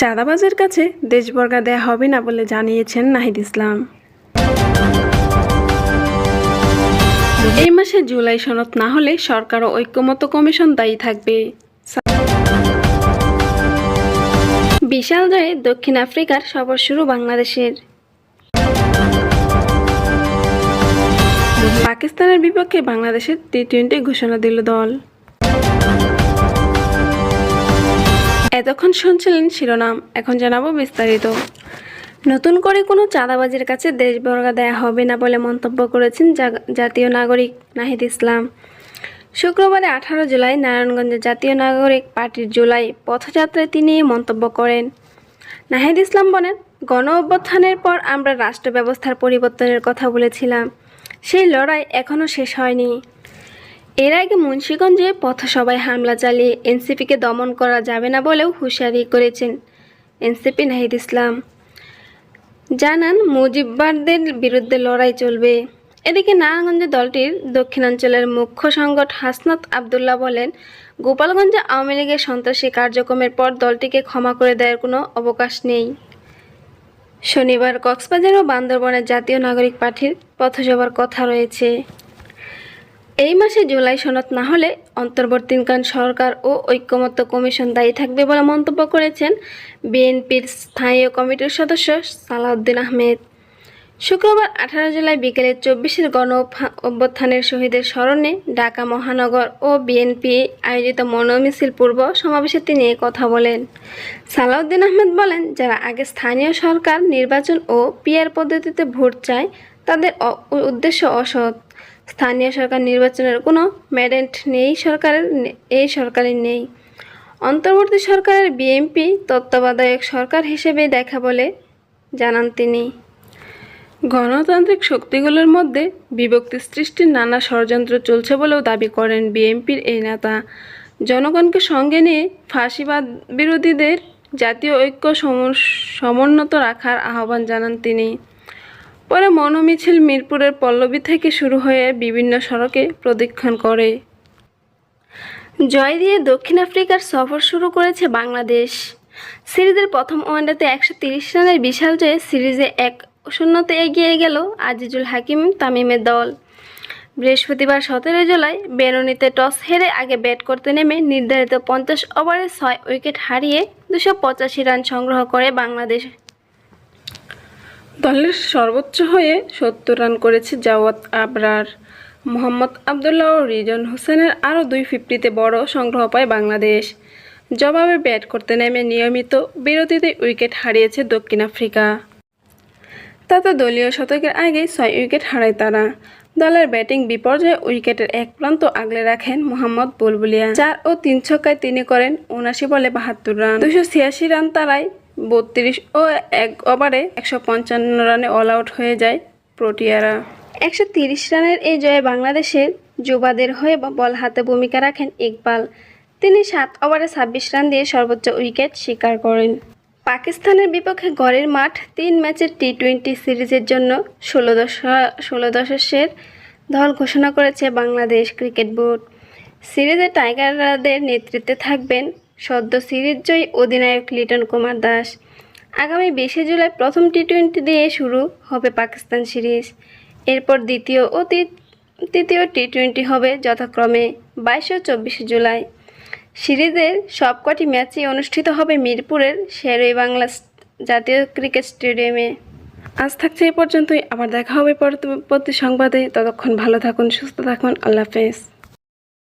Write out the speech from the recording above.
চাঁদাবাজের কাছে দেশবর্গা দেয়া হবে না বলে জানিয়েছেন নাহিদ ইসলাম। এই মাসে জুলাই সনদ না হলে সরকার ও ঐক্যমত্য কমিশন দায়ী থাকবে। বিশাল জয়ে দক্ষিণ আফ্রিকার সফর শুরু বাংলাদেশের। পাকিস্তানের বিপক্ষে বাংলাদেশের টি টোয়েন্টি ঘোষণা দিল দল। এতক্ষণ শুনছিলেন শিরোনাম, এখন জানাব বিস্তারিত। নতুন করে কোনো চাঁদাবাজির কাছে দেশবর্গা দেয়া হবে না বলে মন্তব্য করেছেন জাতীয় নাগরিক নাহিদ ইসলাম। শুক্রবারে আঠারো জুলাই নারায়ণগঞ্জে জাতীয় নাগরিক পার্টির জুলাই পথযাত্রায় তিনি মন্তব্য করেন। নাহিদ ইসলাম বলেন, গণ অভ্যুত্থানের পর আমরা রাষ্ট্র ব্যবস্থার পরিবর্তনের কথা বলেছিলাম। সেই লড়াই এখনও শেষ হয়নি। এর আগে মুন্সীগঞ্জে পথসভায় হামলা চালিয়ে এনসিপিকে দমন করা যাবে না বলেও হুঁশিয়ারি করেছেন এনসিপি নাহিদ ইসলাম। জানান, মুজিববারদের বিরুদ্ধে লড়াই চলবে। এদিকে নারায়ণগঞ্জে দলটির দক্ষিণাঞ্চলের মুখ্য সংগঠক হাসনাত আবদুল্লাহ বলেন, গোপালগঞ্জে আওয়ামী লীগের সন্ত্রাসী কার্যক্রমের পর দলটিকে ক্ষমা করে দেওয়ার কোনো অবকাশ নেই। শনিবার কক্সবাজার ও বান্দরবনের জাতীয় নাগরিক পার্টির পথসভার কথা রয়েছে। এই মাসে জুলাই সনদ না হলে অন্তর্বর্তীকালীন সরকার ও ঐক্যমত্য কমিশন দায়ী থাকবে বলে মন্তব্য করেছেন বিএনপির স্থায়ী কমিটির সদস্য সালাউদ্দিন আহমেদ। শুক্রবার আঠারো জুলাই বিকেলে চব্বিশের গণ অভ্যা- অভ্যুত্থানের শহীদের স্মরণে ঢাকা মহানগর ও বিএনপি আয়োজিত মনোমিছিল পূর্ব সমাবেশে তিনি কথা বলেন। সালাউদ্দিন আহমেদ বলেন, যারা আগে স্থানীয় সরকার, নির্বাচন ও পিআর পদ্ধতিতে ভোট চায়, তাদের উদ্দেশ্য অসৎ। স্থানীয় সরকার নির্বাচনের কোনো ম্যাডেন্ট নেই সরকারের, এই সরকারের নেই। অন্তর্বর্তী সরকারের বিএনপি তত্ত্বাবধায়ক সরকার হিসেবে দেখা বলে জানান তিনি। গণতান্ত্রিক শক্তিগুলোর মধ্যে বিভক্তি সৃষ্টির নানা ষড়যন্ত্র চলছে বলেও দাবি করেন বিএনপির এই নেতা। জনগণকে সঙ্গে নিয়ে ফাঁসিবাদ বিরোধীদের জাতীয় ঐক্য সম- সমুন্নত রাখার আহ্বান জানান তিনি। পরে মনোমিছিল মিরপুরের পল্লবী থেকে শুরু হয়ে বিভিন্ন সড়কে প্রদক্ষিণ করে। জয় দিয়ে দক্ষিণ আফ্রিকার সফর শুরু করেছে বাংলাদেশ। সিরিজের প্রথম ওয়ানডেতে একশো তিরিশ রানের বিশাল জয়ে সিরিজে এক শূন্যতে এগিয়ে গেল আজিজুল হাকিম তামিমের দল। বৃহস্পতিবার সতেরোই জুলাই বেরোনিতে টস হেরে আগে ব্যাট করতে নেমে নির্ধারিত পঞ্চাশ ওভারে ছয় উইকেট হারিয়ে দুশো পঁচাশি রান সংগ্রহ করে বাংলাদেশ। দলের সর্বোচ্চ হয়ে সত্তর রান করেছে জাওয়াত আবরার। মোহাম্মদ আবদুল্লাহ ও রিজন হোসেনের আরও দুই ফিফটিতে বড় সংগ্রহ পায় বাংলাদেশ। জবাবে ব্যাট করতে নেমে নিয়মিত বিরতিতে উইকেট হারিয়েছে দক্ষিণ আফ্রিকা। তাতে দলীয় শতকের আগেই ছয় উইকেট হারায় তারা। দলের ব্যাটিং বিপর্যয়ে উইকেটের এক প্রান্ত আগলে রাখেন মোহাম্মদ বুলবুলিয়া। চার ও তিন ছক্কায় তিনি করেন উনাশি বলে বাহাত্তর রান। দুশো ছিয়াশি রান তারাই বত্রিশ ও এক ওভারে একশো পঞ্চান্ন রানে অল আউট হয়ে যায় প্রোটিয়ারা। একশো তিরিশ রানের এই জয়ে বাংলাদেশের যুবাদের হয়ে বল হাতে ভূমিকা রাখেন ইকবাল। তিনি সাত ওভারে ছাব্বিশ রান দিয়ে সর্বোচ্চ উইকেট শিকার করেন। পাকিস্তানের বিপক্ষে গড়ের মাঠ তিন ম্যাচের টি টোয়েন্টি সিরিজের জন্য ষোলো দশ ষোলো দশের দল ঘোষণা করেছে বাংলাদেশ ক্রিকেট বোর্ড। সিরিজে টাইগারদের নেতৃত্বে থাকবেন সদ্য সিরিজ জয়ী অধিনায়ক লিটন কুমার দাস। আগামী বিশে জুলাই প্রথম টি টোয়েন্টি দিয়ে শুরু হবে পাকিস্তান সিরিজ। এরপর দ্বিতীয় ও তৃতীয় টি টোয়েন্টি হবে যথাক্রমে বাইশে ও চব্বিশে জুলাই। সিরিজের সবকটি ম্যাচই অনুষ্ঠিত হবে মিরপুরের শেরই বাংলা জাতীয় ক্রিকেট স্টেডিয়ামে। আজ থাকছে এই পর্যন্তই। আবার দেখা হবে পরবর্তী সংবাদে। ততক্ষণ ভালো থাকুন, সুস্থ থাকুন। আল্লাহ হাফেজ।